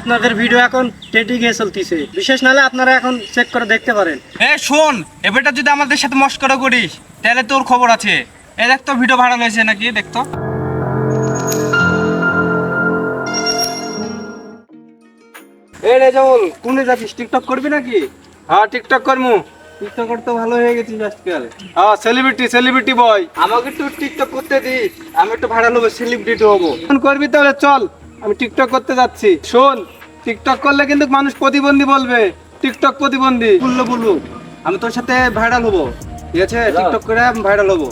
আপনাদের ভিডিও এখন ট্রেন্ডিং এ চলতেছে। বিশেষ নালে আপনারা এখন চেক করে দেখতে পারেন। এ শোন এবারটা যদি আমাদের সাথে মস্করা করিস তাহলে তোর খবর আছে। এ দেখ তো ভিডিও ভাইরাল হয়েছে নাকি দেখতো এ রে জামুল কোনে যাচ্ছিস? টিকটক করবি নাকি? হ্যাঁ টিকটক করমু টিকটকার তো ভালো হয়ে গেছিস আজকাল। হ্যাঁ সেলিব্রিটি সেলিব্রিটি বয় আমাকে একটু টিকটক করতে দিস। আমি একটু ভাইরাল হব সেলিব্রিটি হব। ফোন করবি তাহলে চল। আমি টিকটক করতে যাচ্ছি। শোন টিকটক করলে কিন্তু মানুষ প্রতিবন্ধী বলবে। টিকটক প্রতিবন্ধী। বলল বলব আমি তোর সাথে ভাইরাল হব। ঠিক আছে? টিকটক করে আমি ভাইরাল হব।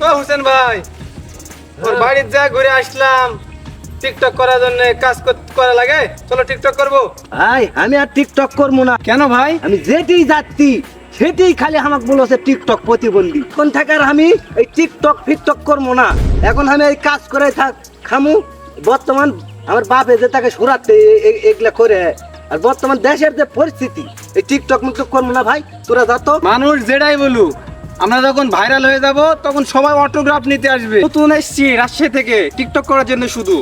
ও হোসেন ভাই তোর বাড়ির যা ঘুরে আসলাম। টিকটক করার জন্য কাজ কর- লাগে? চলো টিকটক করব। ভাই আমি আর টিকটক করব না। কেন ভাই? আমি যেতেই যাচ্ছি। সেটাই খালি আমাকে বলেছে টিকটক প্রতিবন্ধী। কোন থাকার আমি এই টিকটক ফিকটক করব না। এখন আমি এই কাজ করে থাক, খামু। বর্তমান আমার বাপে যে তাকে সরাতে এগুলা করে, আর বর্তমান দেশের যে পরিস্থিতি, এই টিকটক মিকটক করব না ভাই, তোরা যা তো। মানুষ যেটাই বলুক আমরা যখন ভাইরাল হয়ে যাব তখন সবাই অটোগ্রাফ নিতে আসবে। নতুন এসছি রাজশাহী থেকে টিকটক করার জন্য শুধু।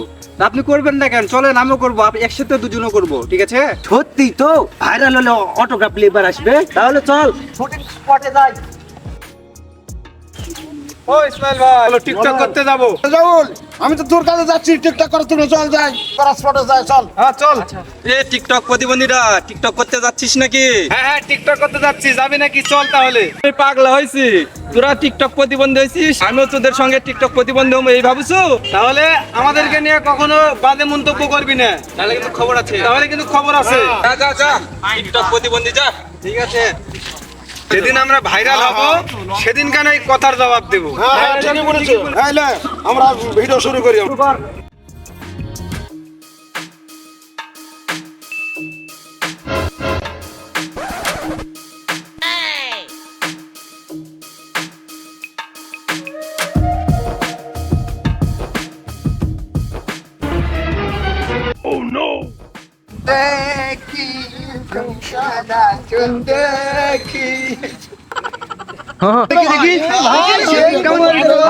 আপনি করবেন না কেন? চলেন আমিও করব একসাথে দুজনও করব ঠিক আছে? সত্যি তো? ভাইরাল হলে অটোগ্রাফ লেবার আসবে? তাহলে চল। শুটিং স্পটে যাই। ও ইসমাইল ভাই। চলো টিকটক করতে যাব। রাহুল আমি তো তোর কাছে যাচ্ছি টিকটক জন্য চল যাই। যাই চল। হ্যাঁ চল। এ টিকটক প্রতিবন্ধীরা টিকটক করতে যাচ্ছিস নাকি? হ্যাঁ হ্যাঁ টিকটক করতে যাচ্ছি যাবি নাকি? চল তাহলে। আমি পাগলা হয়েছি তোরা টিকটক প্রতিবন্ধী হয়েছিস আমিও তোদের সঙ্গে টিকটক প্রতিবন্ধী হব এই ভাবছ? তাহলে আমাদেরকে নিয়ে কখনো বাজে মন্তব্য করবি না। তাহলে কিন্তু খবর আছে। তাহলে কিন্তু খবর আছে। যা যা যা। টিকটক প্রতিবন্ধী যা। ঠিক আছে। যেদিন আমরা ভাইরাল হব সেদিন কেন এই কথার জবাব দেবো। হ্যাঁ হ্যাঁ হ্যাঁ আমরা ভিডিও শুরু করি।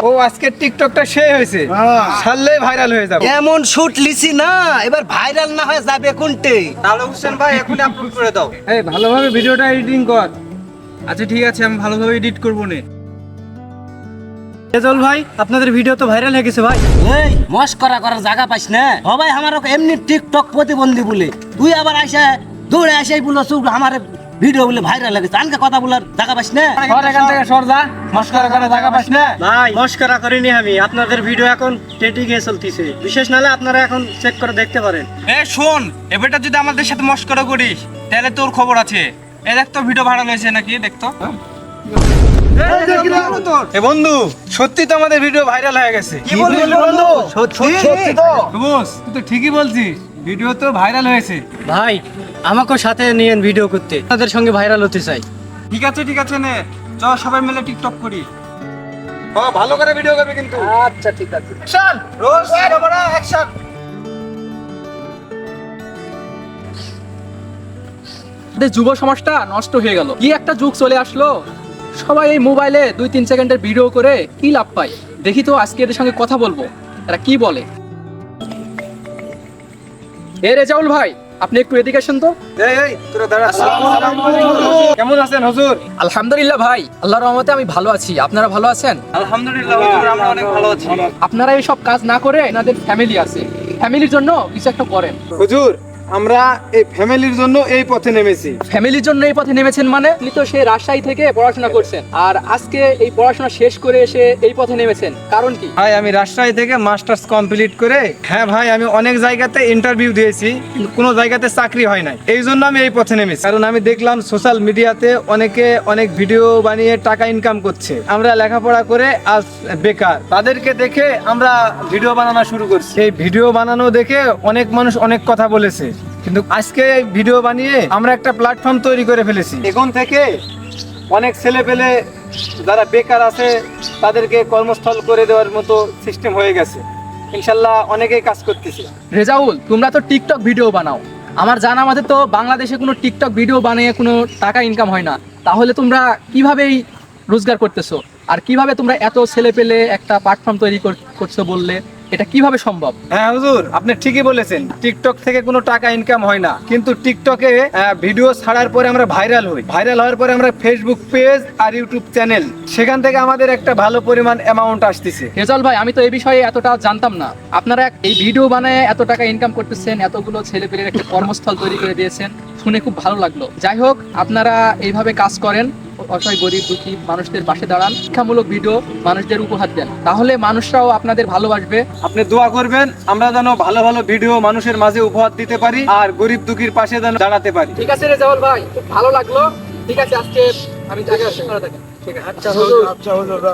ও আজকে টিকটকটা সে হয়েছে। ছাড়লে ভাইরাল হয়ে যাবে। এমন শুট লিছি না এবার ভাইরাল না হয়ে যাবে কোনটে? তাহলে হোসেন ভাই এখনই আপলোড করে দাও। এই ভালোভাবে ভিডিওটা এডিটিং কর। আচ্ছা ঠিক আছে আমি ভালোভাবে এডিট করব নে। তেজল ভাই আপনাদের ভিডিও তো ভাইরাল হয়ে গেছে ভাই। এই মস্করা করার জায়গা পাইস না? সবাই আমার ওকে এমনি টিকটক প্রতিবন্ধী বলে। তুই আবার আইসা দৌড়ে আইসাই বলো চুপ আমার ভিডিও বলে ভাইরাল লাগেছে। আনকে কথা বলার জায়গা পাইস না। সর এখান থেকে সর যা। মস্করা করে জায়গা পাস না। ভাই মস্করা করিনি আমি। আপনাদের ভিডিও এখন ট্রেন্ডিং এ চলতেছে। বিশেষ নালে আপনারা এখন চেক করে দেখতে পারেন। এ শোন এবারটা যদি আমাদের সাথে মস্করা করিস তাহলে তোর খবর আছে। এ দেখ তো ভিডিও ভাইরাল হয়েছে নাকি দেখতো এ বন্ধু সত্যি তো আমাদের ভিডিও ভাইরাল হয়ে গেছে। কি বললি বন্ধু? সত্যি সত্যি তো। বস তুই তো ঠিকই বলছিস। ভিডিও তো ভাইরাল হয়েছে। ভাই আমাকেও সাথে নিয়েন ভিডিও করতে। আপনাদের সঙ্গে ভাইরাল হতে চাই। ঠিক আছে ঠিক আছে নে। চ সবাই মিলে টিকটক করি। ও ভালো করে ভিডিও করবে কিন্তু। আচ্ছা ঠিক আছে। অ্যাকশন রোজ ক্যামেরা অ্যাকশন যুব সমাজটা নষ্ট হয়ে গেল। কি একটা যুগ চলে আসলো। সবাই এই মোবাইলে দুই তিন সেকেন্ডের ভিডিও করে কি লাভ পায়? দেখি তো আজকে এদের সঙ্গে কথা বলব। এরা কি বলে? এ রেজাউল ভাই আপনি একটু এদিকে আসেন তো। এই এই কেমন আছেন হজুর? আলহামদুলিল্লাহ ভাই আল্লাহ রহমতে আমি ভালো আছি। আপনারা ভালো আছেন? আলহামদুলিল্লাহ হুজুর, আমরা অনেক ভালো আছি। আপনারা এইসব কাজ না করে এনাদের ফ্যামিলি আছে। ফ্যামিলির জন্য কিছু একটা করেন। হুজুর আমরা এই ফ্যামিলির জন্য এই পথে নেমেছি। ফ্যামিলির জন্য এই পথে নেমেছেন মানে? আপনি তো সেই রাজশাহী থেকে পড়াশোনা করছেন। আর আজকে এই পড়াশোনা শেষ করে এসে এই পথে নেমেছেন। কারণ কি? ভাই আমি রাজশাহী থেকে মাস্টার্স কমপ্লিট করে হ্যাঁ ভাই আমি অনেক জায়গাতে ইন্টারভিউ দিয়েছি কিন্তু কোনো জায়গাতে চাকরি হয় নাই। এই জন্য আমি এই পথে নেমেছি। কারণ আমি দেখলাম সোশ্যাল মিডিয়াতে অনেকে অনেক ভিডিও বানিয়ে টাকা ইনকাম করছে। আমরা লেখাপড়া করে আজ বেকার। তাদেরকে দেখে আমরা ভিডিও বানানো শুরু করছি। এই ভিডিও বানানো দেখে অনেক মানুষ অনেক কথা বলেছে। কিন্তু আজকে এই ভিডিও বানিয়ে আমরা একটা প্ল্যাটফর্ম তৈরি করে ফেলেছি। এখন থেকে অনেক ছেলে পেলে যারা বেকার আছে তাদেরকে কর্মস্থল করে দেওয়ার মতো সিস্টেম হয়ে গেছে। ইনশাল্লাহ অনেকেই কাজ করতেছে। রেজাউল তোমরা তো টিকটক ভিডিও বানাও। আমার জানা মতে তো বাংলাদেশে কোনো টিকটক ভিডিও বানিয়ে কোনো টাকা ইনকাম হয় না। তাহলে তোমরা কিভাবেই রোজগার করতেছো? আর কীভাবে তোমরা এত ছেলে পেলে একটা প্ল্যাটফর্ম তৈরি কর- করছ বললে? এটা কীভাবে সম্ভব? হ্যাঁ হুজুর আপনি ঠিকই বলেছেন। টিকটক থেকে কোনো টাকা ইনকাম হয় না। কিন্তু টিকটকে ভিডিও ছাড়ার পরে আমরা ভাইরাল হই। ভাইরাল হওয়ার পরে আমরা ফেসবুক পেজ আর ইউটিউব চ্যানেল সেখান থেকে আমাদের একটা ভালো পরিমাণ অ্যামাউন্ট আসতেছে। রেজাল ভাই আমি তো এই বিষয়ে এতটা জানতাম না। আপনারা এই ভিডিও বানায় এত টাকা ইনকাম করতেছেন এতগুলো ছেলে পেলের একটা কর্মস্থল তৈরি করে দিয়েছেন। শুনে খুব ভালো লাগল। যাই হোক আপনারা এইভাবে কাজ করেন অসহায় গরিব দুঃখী মানুষদের পাশে দাঁড়ান শিক্ষামূলক ভিডিও মানুষদের উপহার দেন। তাহলে মানুষরাও আপনাদের ভালোবাসবে। আপনি দোয়া করবেন আমরা যেন ভালো ভালো ভিডিও মানুষের মাঝে উপহার দিতে পারি আর গরিব দুঃখীর পাশে যেন দাঁড়াতে পারি। ঠিক আছে রে রেজাউল ভাই খুব ভালো লাগল। ঠিক আছে আজকে আমি জায়গা শেষ ঠিক আছে আচ্ছা হুজুর।